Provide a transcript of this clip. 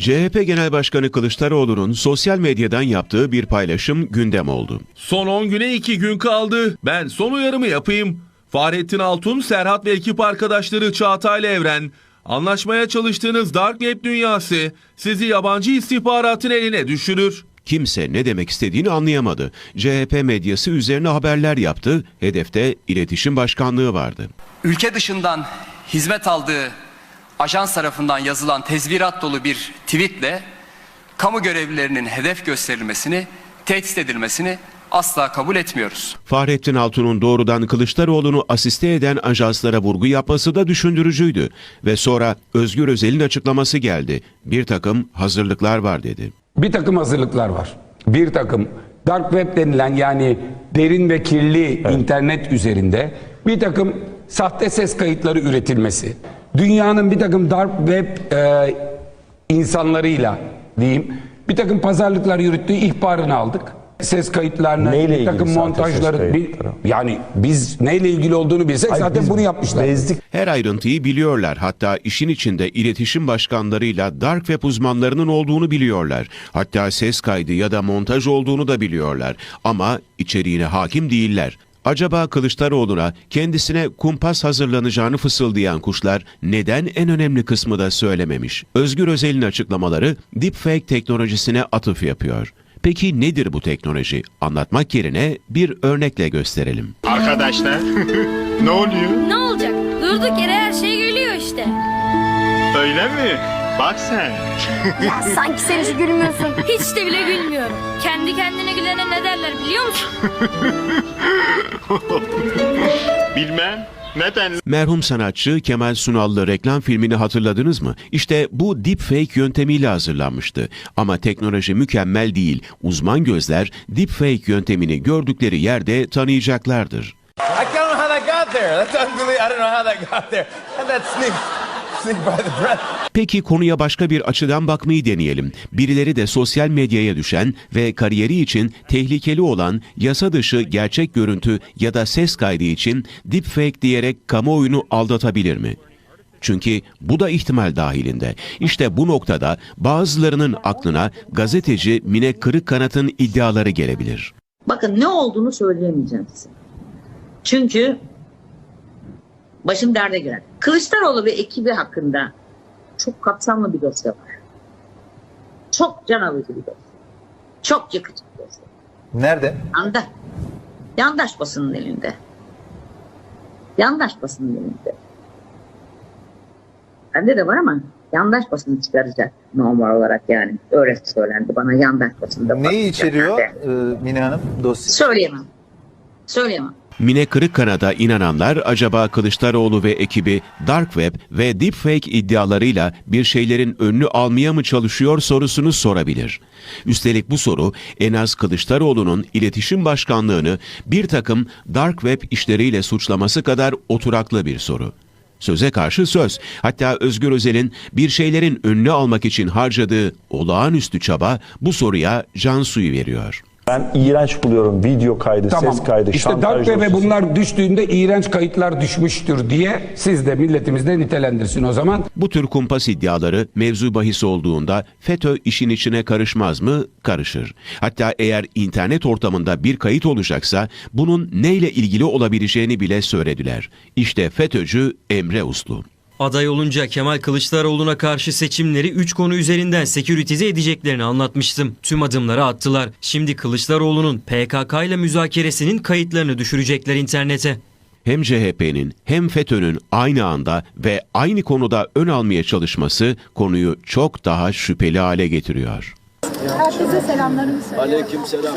CHP Genel Başkanı Kılıçdaroğlu'nun sosyal medyadan yaptığı bir paylaşım gündem oldu. Son 10 güne 2 gün kaldı. Ben son uyarımı yapayım. Fahrettin Altun, Serhat ve ekip arkadaşları Çağatay ile Evren, anlaşmaya çalıştığınız Dark Web dünyası sizi yabancı istihbaratın eline düşürür. Kimse ne demek istediğini anlayamadı. CHP medyası üzerine haberler yaptı. Hedefte iletişim başkanlığı vardı. ülke dışından hizmet aldığı ajans tarafından yazılan tezvirat dolu bir tweetle kamu görevlilerinin hedef gösterilmesini, tehdit edilmesini asla kabul etmiyoruz. Fahrettin Altun'un doğrudan Kılıçdaroğlu'nu asiste eden ajanslara vurgu yapması da düşündürücüydü. Ve sonra Özgür Özel'in açıklaması geldi. Bir takım hazırlıklar var dedi. Bir takım hazırlıklar var. Bir takım dark web denilen yani derin ve kirli internet üzerinde bir takım sahte ses kayıtları üretilmesi. Dünyanın bir takım dark web e, insanlarıyla diyeyim bir takım pazarlıklar yürüttüğü ihbarını aldık. Ses kayıtlarını, Neyle bir takım montajları, bir- yani biz neyle ilgili olduğunu bilsek Hayır, zaten bunu yapmışlar. Bezdik. Her ayrıntıyı biliyorlar. Hatta işin içinde iletişim başkanlarıyla dark web uzmanlarının olduğunu biliyorlar. Hatta ses kaydı ya da montaj olduğunu da biliyorlar. Ama içeriğine hakim değiller. Acaba Kılıçdaroğlu'na kendisine kumpas hazırlanacağını fısıldayan kuşlar neden en önemli kısmı da söylememiş? Özgür Özel'in açıklamaları deepfake teknolojisine atıf yapıyor. Peki nedir bu teknoloji? Anlatmak yerine bir örnekle gösterelim. Arkadaşlar ne oluyor? Ne olacak? Durduk yere her şey gülüyor işte. Öyle mi? Bak sen. Ya sanki sen hiç gülmüyorsun. Hiç de bile gülmüyorum. Kendi kendine gülene ne derler biliyor musun? Bilmem. Neden? Merhum sanatçı Kemal Sunallı reklam filmini hatırladınız mı? İşte bu deepfake yöntemiyle hazırlanmıştı. Ama teknoloji mükemmel değil. Uzman gözler deepfake yöntemini gördükleri yerde tanıyacaklardır. I don't know how that got there. That's unbelievable. I don't know how that got there. And that sneak, Peki konuya başka bir açıdan bakmayı deneyelim. Birileri de sosyal medyaya düşen ve kariyeri için tehlikeli olan yasa dışı gerçek görüntü ya da ses kaydı için deepfake diyerek kamuoyunu aldatabilir mi? Çünkü bu da ihtimal dahilinde. İşte bu noktada bazılarının aklına gazeteci Mine Kırıkkanat'ın iddiaları gelebilir. Bakın ne olduğunu söyleyemeyeceğim size. Çünkü başım derde girer. Kılıçdaroğlu ve ekibi hakkında çok kapsamlı bir dosya var. Çok can alıcı bir dosya. Çok yıkıcı bir dosya. Nerede? Yanda. Yandaş basının elinde. Yandaş basının elinde. Bende de var ama yandaş basını çıkaracak normal olarak yani. Öyle söylendi bana yandaş basında. Neyi içeriyor e, Mine Hanım dosyası? Söyleyemem. Söyleyemem. Mine Kırıkkanat'a inananlar acaba Kılıçdaroğlu ve ekibi Dark Web ve Deepfake iddialarıyla bir şeylerin önünü almaya mı çalışıyor sorusunu sorabilir. Üstelik bu soru en az Kılıçdaroğlu'nun iletişim başkanlığını bir takım Dark Web işleriyle suçlaması kadar oturaklı bir soru. Söze karşı söz. Hatta Özgür Özel'in bir şeylerin önünü almak için harcadığı olağanüstü çaba bu soruya can suyu veriyor. Ben iğrenç buluyorum video kaydı, Tamam. ses kaydı, işte şantaj dark web'e dosyası. bunlar düştüğünde iğrenç kayıtlar düşmüştür diye siz de milletimizde nitelendirsin o zaman. Bu tür kumpas iddiaları mevzu bahis olduğunda FETÖ işin içine karışmaz mı? Karışır. Hatta eğer internet ortamında bir kayıt olacaksa bunun neyle ilgili olabileceğini bile söylediler. İşte FETÖ'cü Emre Uslu. Aday olunca Kemal Kılıçdaroğlu'na karşı seçimleri 3 konu üzerinden seküritize edeceklerini anlatmıştım. Tüm adımları attılar. Şimdi Kılıçdaroğlu'nun PKK ile müzakeresinin kayıtlarını düşürecekler internete. Hem CHP'nin hem FETÖ'nün aynı anda ve aynı konuda ön almaya çalışması konuyu çok daha şüpheli hale getiriyor. Herkese selamlarımı söylüyorum. Aleyküm selam.